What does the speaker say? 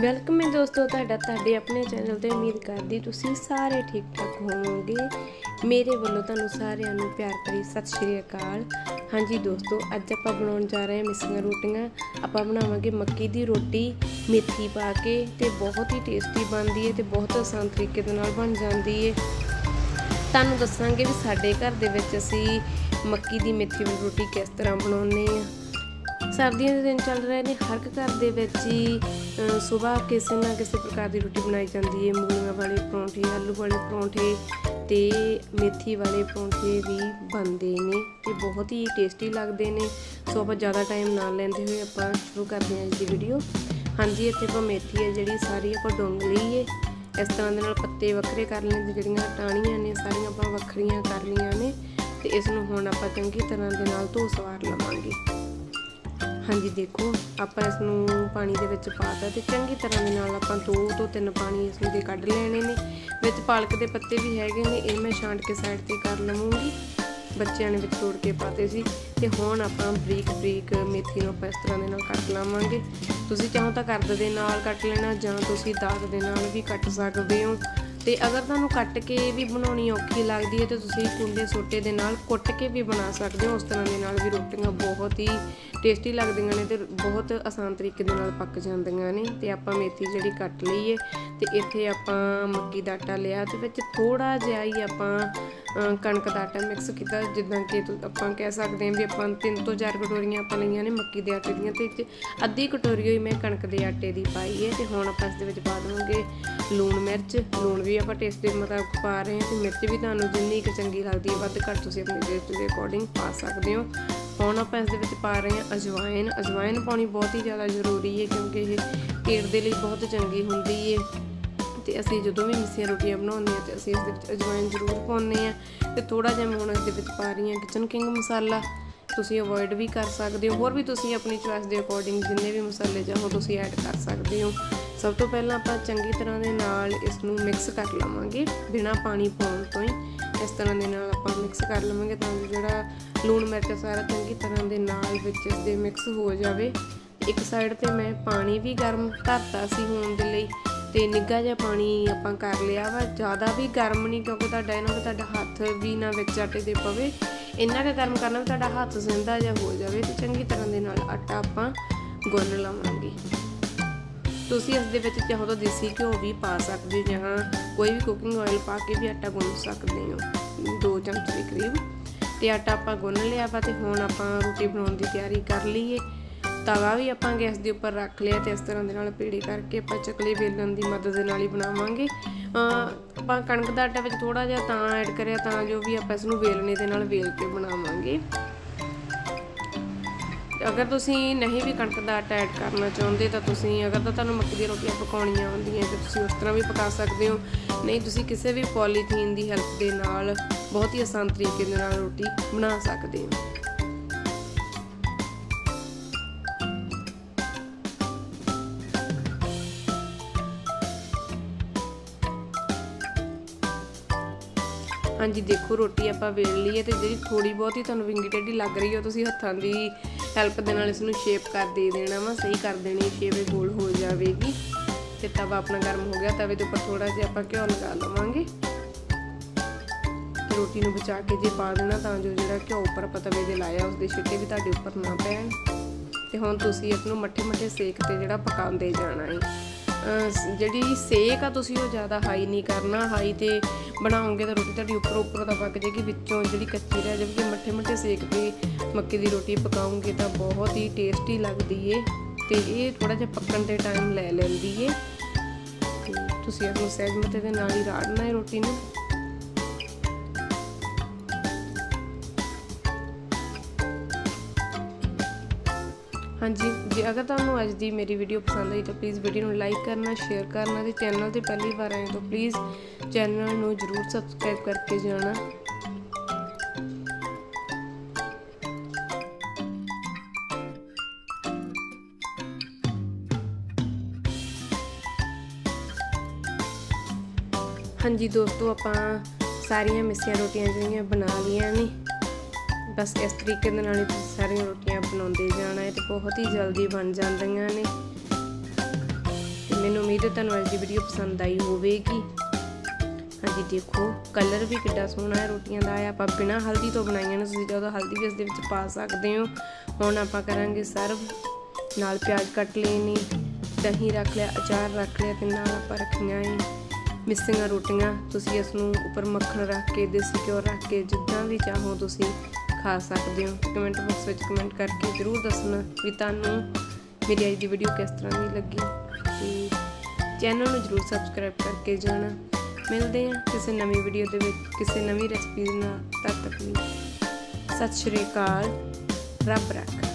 Welcome ਹੈ ਦੋਸਤੋ, ਤੁਹਾਡਾ ਤੁਹਾਡੇ ਆਪਣੇ ਚੈਨਲ ਤੇ ਉਮੀਦ ਕਰਦੀ ਤੁਸੀਂ ਸਾਰੇ ਠੀਕ ਠਾਕ ਹੋਵੋਗੇ। ਮੇਰੇ ਵੱਲੋਂ ਤੁਹਾਨੂੰ ਸਾਰਿਆਂ ਨੂੰ ਪਿਆਰ ਭਰੀ ਸਤਿ ਸ਼੍ਰੀ ਅਕਾਲ। ਹਾਂਜੀ ਦੋਸਤੋ, ਅੱਜ ਆਪਾਂ ਬਣਾਉਣ ਜਾ ਰਹੇ ਹਾਂ ਮਿੱਸੀਆਂ ਰੋਟੀਆਂ। ਆਪਾਂ ਬਣਾਵਾਂਗੇ ਮੱਕੀ ਦੀ ਰੋਟੀ, ਮੇਥੀ ਪਾ ਕੇ ਤੇ ਬਹੁਤ ਹੀ ਟੇਸਟੀ ਬਣਦੀ ਹੈ ਤੇ ਬਹੁਤ ਆਸਾਨ ਤਰੀਕੇ ਦੇ ਨਾਲ ਬਣ ਜਾਂਦੀ ਹੈ। ਤੁਹਾਨੂੰ ਦੱਸਾਂਗੇ ਵੀ ਸਾਡੇ ਘਰ ਦੇ ਵਿੱਚ ਅਸੀਂ ਮੱਕੀ ਦੀ ਮੇਥੀ ਵਾਲੀ ਰੋਟੀ ਕਿਸ ਤਰ੍ਹਾਂ ਬਣਾਉਂਦੇ ਆ ਸਰਦੀਆਂ ਦੇ ਦਿਨ ਚੱਲ ਰਹੇ ਨੇ, ਹਰ ਇੱਕ ਘਰ ਦੇ ਵਿੱਚ ਹੀ ਸਵੇਰ ਕਿਸੇ ਨਾ ਕਿਸੇ ਪ੍ਰਕਾਰ ਦੀ ਰੋਟੀ ਬਣਾਈ ਜਾਂਦੀ ਹੈ। ਮੂਲੀਆਂ ਵਾਲੇ ਪਰੌਂਠੇ, ਆਲੂ ਵਾਲੇ ਪਰੌਂਠੇ ਤੇ ਮੇਥੀ ਵਾਲੇ ਪਰੌਂਠੇ ਵੀ ਬਣਦੇ ਨੇ ਤੇ ਬਹੁਤ ਹੀ ਟੇਸਟੀ ਲੱਗਦੇ ਨੇ। ਸੋ ਆਪਾਂ ਜ਼ਿਆਦਾ ਟਾਈਮ ਨਾ ਲੈਂਦੇ ਹੋਏ ਆਪਾਂ ਸ਼ੁਰੂ ਕਰਦੇ ਹਾਂ ਅੱਜ ਦੀ ਵੀਡੀਓ ਹਾਂਜੀ, ਇੱਥੇ ਆਪਾਂ ਮੇਥੀ ਹੈ ਜਿਹੜੀ ਸਾਰੀ ਆਪਾਂ ਡੋਂਗ ਲਈ ਹੈ। ਇਸ ਤਰ੍ਹਾਂ ਦੇ ਨਾਲ ਪੱਤੇ ਵੱਖਰੇ ਕਰ ਲੈਂਦੇ ਜਿਹੜੀਆਂ ਟਾਹਣੀਆਂ ਨੇ, ਸਾਰੀਆਂ ਆਪਾਂ ਵੱਖਰੀਆਂ ਕਰ ਲਈਆਂ ਨੇ ਤੇ ਇਸ ਨੂੰ ਹੁਣ ਆਪਾਂ ਚੰਗੀ ਤਰ੍ਹਾਂ ਦੇ ਨਾਲ ਧੋ ਸਵਾਰ ਲਵਾਂਗੇ। ਹਾਂਜੀ, ਦੇਖੋ, ਆਪਾਂ ਇਸ ਨੂੰ ਪਾਣੀ ਦੇ ਵਿੱਚ ਪਾਤਾ ਤੇ ਚੰਗੀ ਤਰ੍ਹਾਂ ਦੇ ਨਾਲ ਆਪਾਂ ਦੋ ਤੋਂ ਤਿੰਨ ਪਾਣੀ ਇਸ ਨੂੰ ਦੇ ਕੱਢ ਲੈਣੇ ਨੇ। ਵਿੱਚ ਪਾਲਕ ਦੇ ਪੱਤੇ ਵੀ ਹੈਗੇ ਨੇ, ਇਹ ਮੈਂ ਛਾਂਟ ਕੇ ਸਾਈਡ ਤੇ ਕਰ ਲਵਾਂਗੀ। ਬੱਚਿਆਂ ਨੇ ਵਿੱਚ ਤੋੜ ਕੇ ਪਾਤੇ ਸੀ ਤੇ ਹੁਣ ਆਪਾਂ ਬਰੀਕ ਬਰੀਕ ਮੇਥੀ ਨੂੰ ਆਪਾਂ ਇਸ ਤਰ੍ਹਾਂ ਦੇ ਨਾਲ ਕੱਟ ਲਵਾਂਗੇ। ਤੁਸੀਂ ਚਾਹੋ ਤਾਂ ਕਰਦ ਦੇ ਨਾਲ ਕੱਟ ਲੈਣਾ ਜਾਂ ਤੁਸੀਂ ਦਾਤ ਦੇ ਨਾਲ ਵੀ ਕੱਟ ਸਕਦੇ ਹੋ। ਤੇ ਅਗਰ ਤੁਹਾਨੂੰ ਕੱਟ ਕੇ ਵੀ ਬਣਾਉਣੀ ਔਖੀ ਲੱਗਦੀ ਹੈ ਤਾਂ ਤੁਸੀਂ ਕੁੰਡੇ ਸੋਟੇ ਦੇ ਨਾਲ ਕੁੱਟ ਕੇ ਵੀ ਬਣਾ ਸਕਦੇ ਹੋ, ਉਸ ਤਰ੍ਹਾਂ ਦੇ ਨਾਲ ਵੀ ਰੋਟੀਆਂ ਬਹੁਤ ਹੀ ਟੇਸਟੀ ਲੱਗਦੀਆਂ ਨੇ ਤੇ ਬਹੁਤ ਆਸਾਨ ਤਰੀਕੇ ਦੇ ਨਾਲ ਪੱਕ ਜਾਂਦੀਆਂ ਨੇ ਤੇ ਆਪਾਂ ਮੇਥੀ ਜਿਹੜੀ ਕੱਟ ਲਈ ਹੈ ਤੇ ਇੱਥੇ ਆਪਾਂ ਮੱਕੀ ਦਾ ਆਟਾ ਲਿਆ ਤੇ ਵਿੱਚ ਥੋੜਾ ਜਿਹਾ ਹੀ ਆਪਾਂ ਕਣਕ ਦਾ ਆਟਾ ਮਿਕਸ ਕੀਤਾ, ਜਿੱਦਾਂ ਕਿ ਆਪਾਂ ਕਹਿ ਸਕਦੇ ਹਾਂ ਵੀ ਆਪਾਂ ਤਿੰਨ ਤੋਂ ਚਾਰ ਕਟੋਰੀਆਂ ਆਪਾਂ ਲਈਆਂ ਨੇ ਮੱਕੀ ਦੇ ਆਟੇ ਦੀਆਂ ਤੇ ਅੱਧੀ ਕਟੋਰੀ ਹੋਈ ਮੈਂ ਕਣਕ ਦੇ ਆਟੇ ਦੀ ਪਾਈ ਹੈ ਤੇ ਹੁਣ ਆਪਾਂ ਇਸ ਦੇ ਵਿੱਚ ਪਾ ਦੇਵਾਂਗੇ ਲੂਣ ਮਿਰਚ, ਲੂਣ ਵੀ ਆਪਾਂ ਟੇਸਟ ਦੇ ਮੁਤਾਬਕ ਪਾ ਰਹੇ ਹਾਂ ਤੇ ਮਿਰਚ ਵੀ ਤੁਹਾਨੂੰ ਜਿੰਨੀ ਕੁ ਚੰਗੀ ਲੱਗਦੀ ਹੈ, ਵੱਧ ਘੱਟ ਤੁਸੀਂ ਆਪਣੀ ਟੇਸਟ ਦੇ ਅਕੋਰਡਿੰਗ ਪਾ ਸਕਦੇ ਹੋ। ਹੁਣ ਆਪਾਂ ਇਸ ਦੇ ਵਿੱਚ ਪਾ ਰਹੇ ਹਾਂ ਅਜਵਾਇਨ ਅਜਵਾਇਨ ਪਾਉਣੀ ਬਹੁਤ ਹੀ ਜ਼ਿਆਦਾ ਜ਼ਰੂਰੀ ਹੈ ਕਿਉਂਕਿ ਇਹ ਪੇਟ ਦੇ ਲਈ ਬਹੁਤ ਚੰਗੀ ਹੁੰਦੀ ਹੈ। ਤੇ ਅਸੀਂ ਜਦੋਂ ਵੀ ਮਿੱਸੀਆਂ ਰੋਟੀਆਂ ਬਣਾਉਂਦੇ ਆ ਤੇ ਅਸੀਂ ਇਸ ਦੇ ਵਿੱਚ ਅਜਵਾਇਨ ਜ਼ਰੂਰ ਪਾਉਂਦੇ ਆ ਤੇ ਥੋੜਾ ਜਿਹਾ ਮੈਂ ਹੁਣ ਇਸ ਦੇ ਵਿੱਚ ਪਾ ਰਹੀ ਹਾਂ ਕਿਚਨ ਕਿੰਗ ਮਸਾਲਾ। ਤੁਸੀਂ ਅਵੋਇਡ ਵੀ ਕਰ ਸਕਦੇ ਹੋ, ਹੋਰ ਵੀ ਤੁਸੀਂ ਆਪਣੀ ਚੁਆਇਸ ਦੇ ਅਕੋਰਡਿੰਗ ਜਿੰਨੇ ਵੀ ਮਸਾਲੇ ਚਾਹੋ ਤੁਸੀਂ ਐਡ ਕਰ ਸਕਦੇ ਹੋ। ਸਭ ਤੋਂ ਪਹਿਲਾਂ ਆਪਾਂ ਚੰਗੀ ਤਰ੍ਹਾਂ ਦੇ ਨਾਲ ਇਸ ਨੂੰ ਮਿਕਸ ਕਰ ਲਵਾਂਗੇ, ਬਿਨਾ ਪਾਣੀ ਪਾਉਣ ਤੋਂ ਹੀ। ਇਸ ਤਰ੍ਹਾਂ ਦੇ ਨਾਲ ਆਪਾਂ ਮਿਕਸ ਕਰ ਲਵਾਂਗੇ ਤਾਂ ਜੋ ਜਿਹੜਾ ਲੂਣ ਮਿਰਚ ਸਾਰਾ ਚੰਗੀ ਤਰ੍ਹਾਂ ਦੇ ਨਾਲ ਵਿੱਚ ਇਸ ਦੇ ਮਿਕਸ ਹੋ ਜਾਵੇ। ਇੱਕ ਸਾਈਡ ਤੇ ਮੈਂ ਪਾਣੀ ਵੀ ਗਰਮ ਧਰਤਾ ਸੀ ਹੋਣ ਦੇ ਲਈ ਤੇ ਨਿੱਗਾ ਜਿਹਾ ਪਾਣੀ ਆਪਾਂ ਕਰ ਲਿਆ ਵਾ। ਜ਼ਿਆਦਾ ਵੀ ਗਰਮ ਨਹੀਂ, ਕਿਉਂਕਿ ਤੁਹਾਡਾ ਇਹਨਾਂ ਦਾ ਤੁਹਾਡਾ ਹੱਥ ਵੀ ਨਾ ਵਿੱਚ ਆਟੇ ਦੇ ਪਵੇ। ਇੰਨਾ ਕੁ ਗਰਮ ਕਰਨਾ ਵੀ ਤੁਹਾਡਾ ਹੱਥ ਸਿੰਦਾ ਜਿਹਾ ਹੋ ਜਾਵੇ ਤੇ ਚੰਗੀ ਤਰ੍ਹਾਂ ਦੇ ਨਾਲ ਆਟਾ ਆਪਾਂ ਗੁੰਨ ਲਵਾਂਗੇ। ਤੁਸੀਂ ਇਸ ਦੇ ਵਿੱਚ ਚਾਹੋ ਤਾਂ ਦੇਸੀ ਘਿਓ ਵੀ ਪਾ ਸਕਦੇ ਹੋ। ਜਾਂ ਕੋਈ ਵੀ ਕੁਕਿੰਗ ਆਇਲ ਪਾ ਕੇ ਵੀ ਆਟਾ ਗੁੰਨ ਸਕਦੇ ਹੋ। ਦੋ ਚਮਚ ਦੇ ਕਰੀਬ। ਤੇ ਆਟਾ ਆਪਾਂ ਗੁੰਨ ਲਿਆ ਵਾ ਤੇ ਹੁਣ ਆਪਾਂ ਰੋਟੀ ਬਣਾਉਣ ਦੀ ਤਿਆਰੀ ਕਰ ਲਈਏ। ਤਵਾ ਵੀ ਆਪਾਂ ਗੈਸ ਦੇ ਉੱਪਰ ਰੱਖ ਲਿਆ ਤੇ ਇਸ ਤਰ੍ਹਾਂ ਦੇ ਨਾਲ ਪੀੜੀ ਕਰਕੇ ਆਪਾਂ ਚਕਲੇ ਵੇਲਣ ਦੀ ਮਦਦ ਦੇ ਨਾਲ ਹੀ ਬਣਾਵਾਂਗੇ। ਆਪਾਂ ਕਣਕ ਦਾ ਆਟਾ ਵਿੱਚ ਥੋੜਾ ਜਿਹਾ ਤਾਂ ਐਡ ਕਰਿਆ ਤਾਂ ਜੋ ਵੀ ਆਪਾਂ ਇਸ ਨੂੰ ਵੇਲਣੇ ਦੇ ਨਾਲ ਵੇਲ ਕੇ ਬਣਾਵਾਂਗੇ। ਅਗਰ ਤੁਸੀਂ ਨਹੀਂ ਵੀ ਕਣਕ ਦਾ ਆਟਾ ਐਡ ਕਰਨਾ ਚਾਹੁੰਦੇ ਤਾਂ ਤੁਸੀਂ, ਅਗਰ ਤਾਂ ਤੁਹਾਨੂੰ ਮੱਕੀ ਦੀਆਂ ਰੋਟੀਆਂ ਪਕਾਉਣੀਆਂ ਆਉਂਦੀਆਂ ਤਾਂ ਤੁਸੀਂ ਉਸ ਤਰ੍ਹਾਂ ਵੀ ਪਕਾ ਸਕਦੇ ਹੋ। ਨਹੀਂ, ਤੁਸੀਂ ਕਿਸੇ ਵੀ ਪੋਲੀਥੀਨ ਦੀ ਹੈਲਪ ਦੇ ਨਾਲ ਬਹੁਤ ਹੀ ਆਸਾਨ ਤਰੀਕੇ ਦੇ ਨਾਲ ਰੋਟੀ ਬਣਾ ਸਕਦੇ ਹੋ। ਹਾਂਜੀ, ਦੇਖੋ ਰੋਟੀ ਆਪਾਂ ਵੇਲ ਲਈ ਹੈ ਤੇ ਜਿਹੜੀ ਥੋੜੀ ਬਹੁਤੀ ਤੁਹਾਨੂੰ ਵਿੰਗੀ ਟੇਢੀ ਲੱਗ ਰਹੀ ਹੈ ਤੁਸੀਂ ਹੱਥਾਂ ਦੀ ਹੈਲਪ ਦੇ ਨਾਲ ਇਸ ਨੂੰ ਸ਼ੇਪ ਕਰ ਦੇ ਦੇਣਾ ਵਾ, ਸਹੀ ਕਰ ਦੇਣੀ ਸ਼ੇਪ ਇਹ ਗੋਲ ਹੋ ਜਾਵੇਗੀ। ਤੇ ਤਵਾ ਆਪਣਾ ਗਰਮ ਹੋ ਗਿਆ, ਤਵੇ ਦੇ ਉੱਪਰ ਥੋੜਾ ਜਿਹਾ ਆਪਾਂ ਘਿਓ ਲਗਾ ਲਵਾਂਗੇ। ਰੋਟੀ ਨੂੰ ਬਚਾ ਕੇ ਜੇ ਪਾ ਦੇਣਾ, ਤਾਂ ਜੋ ਜਿਹੜਾ ਘਿਓ ਉੱਪਰ ਆਪਾਂ ਤਵੇ ਦੇ ਲਾਇਆ ਉਸ ਦੇ ਛਿੱਟੇ ਵੀ ਤੁਹਾਡੇ ਉੱਪਰ ਨਾ ਪੈਣ। ਤੇ ਹੁਣ ਤੁਸੀਂ ਇਸ ਨੂੰ ਮੱਠੇ ਮੱਠੇ ਸੇਕ ਤੇ ਜਿਹੜਾ ਪਕਾਉਂਦੇ ਜਾਣਾ ਹੈ ਜਿਹੜੀ ਸੇਕ ਆ ਤੁਸੀਂ ਉਹ ਜ਼ਿਆਦਾ ਹਾਈ ਨਹੀਂ ਕਰਨਾ। ਹਾਈ ਤੇ ਬਣਾਓਗੇ ਤਾਂ ਰੋਟੀ ਤੁਹਾਡੀ ਉੱਪਰ ਉੱਪਰ ਤਾਂ ਪੱਕ ਜਾਏਗੀ, ਵਿੱਚੋਂ ਜਿਹੜੀ ਕੱਚੀ ਰਹਿ ਜਾਵੇਗੀ ਮੱਠੇ ਮੱਠੇ ਸੇਕ ਤੇ ਮੱਕੀ ਦੀ ਰੋਟੀ ਪਕਾਉਂਗੇ ਤਾਂ ਬਹੁਤ ਹੀ ਟੇਸਟੀ ਲੱਗਦੀ ਏ ਤੇ ਇਹ ਥੋੜਾ ਜਿਹਾ ਪੱਕਣ ਦੇ ਟਾਈਮ ਲੈ ਲੈਂਦੀ ਏ। ਤੁਸੀਂ ਇਹਨੂੰ ਸਹਿਜ ਮਤੇ ਦੇ ਨਾਲ ਹੀ ਰਾੜਨਾ ਹੈ ਰੋਟੀ ਨੂੰ। ਹਾਂਜੀ, ਜੇ ਅਗਰ ਤੁਹਾਨੂੰ ਅੱਜ ਦੀ ਮੇਰੀ ਵੀਡੀਓ ਪਸੰਦ ਆਈ ਤਾਂ ਪਲੀਜ਼ ਵੀਡੀਓ ਨੂੰ ਲਾਈਕ ਕਰਨਾ ਸ਼ੇਅਰ ਕਰਨਾ ਤੇ ਚੈਨਲ ਤੇ ਪਹਿਲੀ ਵਾਰ ਆਏ ਤਾਂ ਪਲੀਜ਼ ਚੈਨਲ ਨੂੰ ਜਰੂਰ ਸਬਸਕ੍ਰਾਈਬ ਕਰਕੇ ਜਾਣਾ। ਹਾਂਜੀ ਦੋਸਤੋ, ਆਪਾਂ ਸਾਰੀਆਂ ਮਿੱਸੀਆਂ ਰੋਟੀਆਂ ਜਿਹੜੀਆਂ ਬਣਾ ਲਈਆਂ ਨੇ। ਬਸ ਇਸ ਤਰੀਕੇ ਦੇ ਨਾਲ ਹੀ ਤੁਸੀਂ ਸਾਰੀਆਂ ਰੋਟੀਆਂ ਬਣਾਉਂਦੇ ਜਾਣਾ ਹੈ ਤੇ ਬਹੁਤ ਹੀ ਜਲਦੀ ਬਣ ਜਾਂਦੀਆਂ ਨੇ। ਮੈਨੂੰ ਉਮੀਦ ਹੈ ਤੁਹਾਨੂੰ ਅੱਜ ਦੀ ਵੀਡੀਓ ਪਸੰਦ ਆਈ ਹੋਵੇਗੀ। ਹਾਂਜੀ, ਦੇਖੋ ਕਲਰ ਵੀ ਕਿੱਡਾ ਸੋਹਣਾ ਹੈ ਰੋਟੀਆਂ ਦਾ। ਆਪਾਂ ਬਿਨਾਂ ਹਲਦੀ ਤੋਂ ਬਣਾਈਆਂ ਨੇ, ਤੁਸੀਂ ਜਦੋਂ ਹਲਦੀ ਵੀ ਇਸ ਦੇ ਵਿੱਚ ਪਾ ਸਕਦੇ ਹੋ। ਹੁਣ ਆਪਾਂ ਕਰਾਂਗੇ ਸਰਵ ਨਾਲ ਪਿਆਜ਼ ਕੱਟ ਲਏ ਨੇ ਦਹੀਂ ਰੱਖ ਲਿਆ, ਅਚਾਰ ਰੱਖ ਲਿਆ ਤੇ ਨਾਲ ਆਪਾਂ ਰੱਖੀਆਂ ਏ ਮਿੱਸੀਆਂ ਰੋਟੀਆਂ। ਤੁਸੀਂ ਇਸ ਨੂੰ ਉੱਪਰ ਮੱਖਣ ਰੱਖ ਕੇ, ਦੇਸੀ ਘਿਓ ਰੱਖ ਕੇ, ਜਿੱਦਾਂ ਵੀ ਚਾਹੋ ਤੁਸੀਂ ਖਾ ਸਕਦੇ ਹੋ। ਕਮੈਂਟ ਬਾਕਸ ਵਿੱਚ ਕਮੈਂਟ ਕਰਕੇ ਜ਼ਰੂਰ ਦੱਸਣਾ ਵੀ ਤੁਹਾਨੂੰ ਮੇਰੀ ਅੱਜ ਦੀ ਵੀਡੀਓ ਕਿਸ ਤਰ੍ਹਾਂ ਦੀ ਲੱਗੀ। ਤੇ ਚੈਨਲ ਨੂੰ ਜ਼ਰੂਰ ਸਬਸਕ੍ਰਾਈਬ ਕਰਕੇ ਜਾਣਾ। ਮਿਲਦੇ ਹਾਂ ਕਿਸੇ ਨਵੀਂ ਵੀਡੀਓ ਦੇ ਵਿੱਚ, ਕਿਸੇ ਨਵੀਂ ਰੈਸਪੀ ਨਾਲ। ਤਦ ਤੱਕ ਲਈ ਸਤਿ ਸ਼੍ਰੀ ਅਕਾਲ। ਰੱਬ ਰੱਖ।